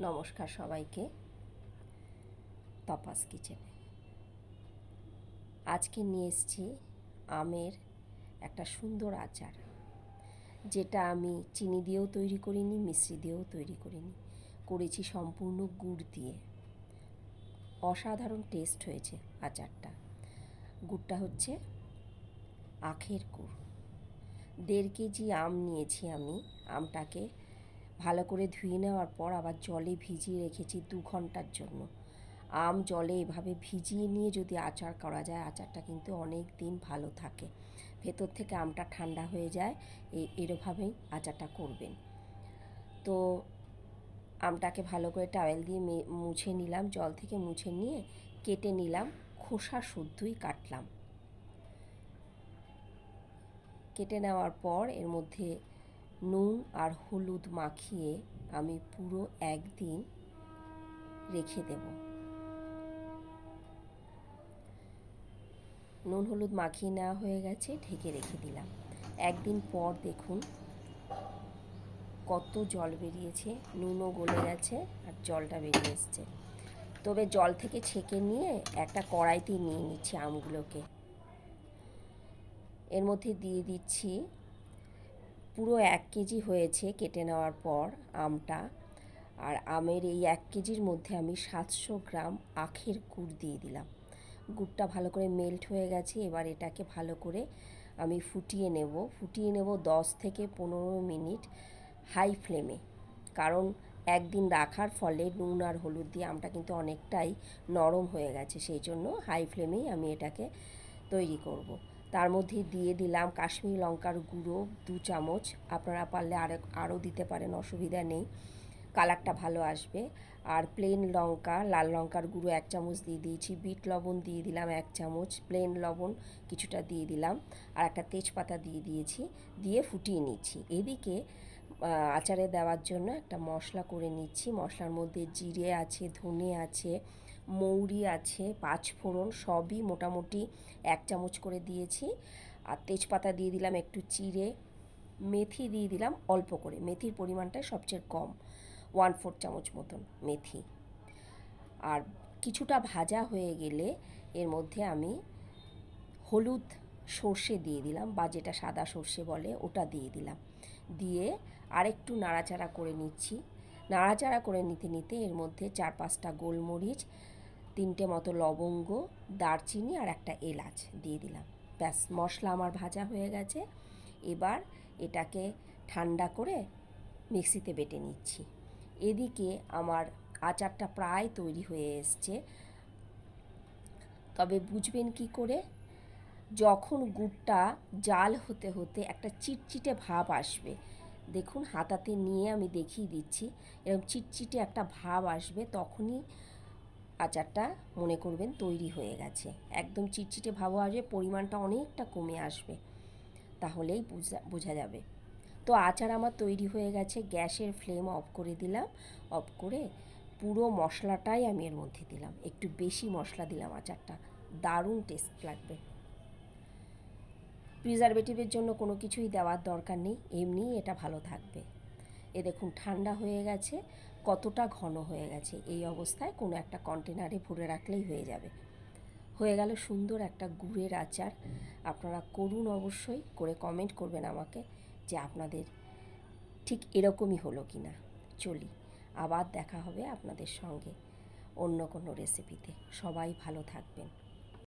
নমস্কার সবাইকে তপাস কিচেনে। আজকে নিয়ে এসেছি আমের একটা সুন্দর আচার, যেটা আমি চিনি দিয়েও তৈরি করিনি মিশ্রি দিয়েও তৈরি করিনি। করেছি সম্পূর্ণ গুড় দিয়ে। অসাধারণ টেস্ট হয়েছে আচারটা। গুড়টা হচ্ছে আখের গুড়। দেড় কেজি আম নিয়েছি আমি, আমটাকে ভালো করে ধুয়ে নেওয়ার পর আবার জলে ভিজিয়ে রেখেছি দু ঘণ্টার জন্য। আম জলে এভাবে ভিজিয়ে নিয়ে যদি আচার করা যায়, আচারটা কিন্তু অনেক দিন ভালো থাকে। ভেতর থেকে আমটা ঠান্ডা হয়ে যায় এরভাবেই আচারটা করবেন। তো আমটাকে ভালো করে টাওয়েল দিয়ে মুছে নিলাম, জল থেকে মুছে নিয়ে কেটে নিলাম, খোসা শুদ্ধই কাটলাম। কেটে নেওয়ার পর এর মধ্যে নুন আর হলুদ মাখিয়ে আমি পুরো একদিন রেখে দেব। নুন হলুদ মাখিয়ে নেওয়া হয়ে গেছে, ঢেকে রেখে দিলাম। একদিন পর দেখুন কত জল বেরিয়েছে, নুনও গলে গেছে আর জলটা বেরিয়ে এসছে। তবে জল থেকে ছেঁকে নিয়ে একটা কড়াইতে নিয়ে নিচ্ছি আমগুলোকে। এর মধ্যে দিয়ে দিচ্ছি পুরো এক কেজি হয়েছে কেটে নেওয়ার পর আমটা। আর আমের এই এক কেজির মধ্যে আমি সাতশো গ্রাম আখের গুড় দিয়ে দিলাম। গুড়টা ভালো করে মেল্ট হয়ে গেছে, এবার এটাকে ভালো করে আমি ফুটিয়ে নেব। ফুটিয়ে নেব দশ থেকে পনেরো মিনিট হাই ফ্লেমে। কারণ একদিন রাখার ফলে নুন আর হলুদ দিয়ে আমটা কিন্তু অনেকটাই নরম হয়ে গেছে, সেই জন্য হাই ফ্লেমেই আমি এটাকে তৈরি করব। তার মধ্যে দিয়ে দিলাম কাশ্মীরি লঙ্কার গুঁড়ো দু চামচ। আপনারা পারলে আরও আরও দিতে পারেন, অসুবিধা নেই। কালারটা ভালো আসবে। আর প্লেন লঙ্কা, লাল লঙ্কার গুঁড়ো এক চামচ দিয়ে দিয়েছি। বিট লবণ দিয়ে দিলাম এক চামচ। প্লেন লবণ কিছুটা দিয়ে দিলাম। আর একটা তেজপাতা দিয়ে দিয়েছি, দিয়ে ফুটিয়ে নিচ্ছি। এদিকে আচারে দেওয়ার জন্য একটা মশলা করে নিচ্ছি। মশলার মধ্যে জিরে আছে, ধনে আছে মৌরি আছে পাঁচফোড়ন সবই মোটামুটি এক চামচ করে দিয়েছি। আর তেজপাতা দিয়ে দিলাম একটু চিড়ে, মেথি দিয়ে দিলাম অল্প করে। মেথির পরিমাণটা সবচেয়ে কম, ওয়ান ফোর চামচ মতন মেথি। আর কিছুটা ভাজা হয়ে গেলে এর মধ্যে আমি হলুদ সর্ষে দিয়ে দিলাম, বা যেটা সাদা সর্ষে বলে ওটা দিয়ে দিলাম। দিয়ে আরেকটু নাড়াচাড়া করে নিচ্ছি। নাড়াচাড়া করে নিতে নিতে এর মধ্যে চার পাঁচটা গোলমরিচ তিনটে মতো লবঙ্গ, দারচিনি আর একটা এলাচ দিয়ে দিলাম। ব্যাস, মশলা আমার ভাজা হয়ে গেছে। এবার এটাকে ঠান্ডা করে মিক্সিতে বেটে নিচ্ছি। এদিকে আমার আচারটা প্রায় তৈরি হয়ে এসছে। তবে বুঝবেন কি করে, যখন গুড়টা জাল হতে হতে একটা চিটচিটে ভাব আসবে, দেখুন, হাতাতে নিয়ে আমি দেখিয়ে দিচ্ছি, এরকম চিটচিটে একটা ভাব আসবে, তখনই আচারটা মনে করবেন তৈরি হয়ে গেছে। একদম চিটচিটে ভাবও আসবে পরিমাণটা অনেকটা কমে আসবে। তাহলেই বোঝা বোঝা যাবে। তো আচার আমার তৈরি হয়ে গেছে, গ্যাসের ফ্লেম অফ করে দিলাম। অফ করে পুরো মশলাটাই আমি এর মধ্যে দিলাম। একটু বেশি মশলা দিলাম আচারটা। দারুণ টেস্ট লাগবে। প্রিজারভেটিভের জন্য কোনো কিছুই দেওয়ার দরকার নেই। এমনিই এটা ভালো থাকবে। এ দেখুন, ঠান্ডা হয়ে গেছে। কতটা ঘন হয়ে গেছে, এই অবস্থায় কোনো একটা কন্টেনারে ভরে রাখলেই হয়ে যাবে। হয়ে গেল সুন্দর একটা গুড়ের আচার। আপনারা করুন অবশ্যই, করে কমেন্ট করবেন আমাকে যে আপনাদের ঠিক এরকমই হলো কি না চলি, আবার দেখা হবে আপনাদের সঙ্গে অন্য কোনো রেসিপিতে সবাই ভালো থাকবেন।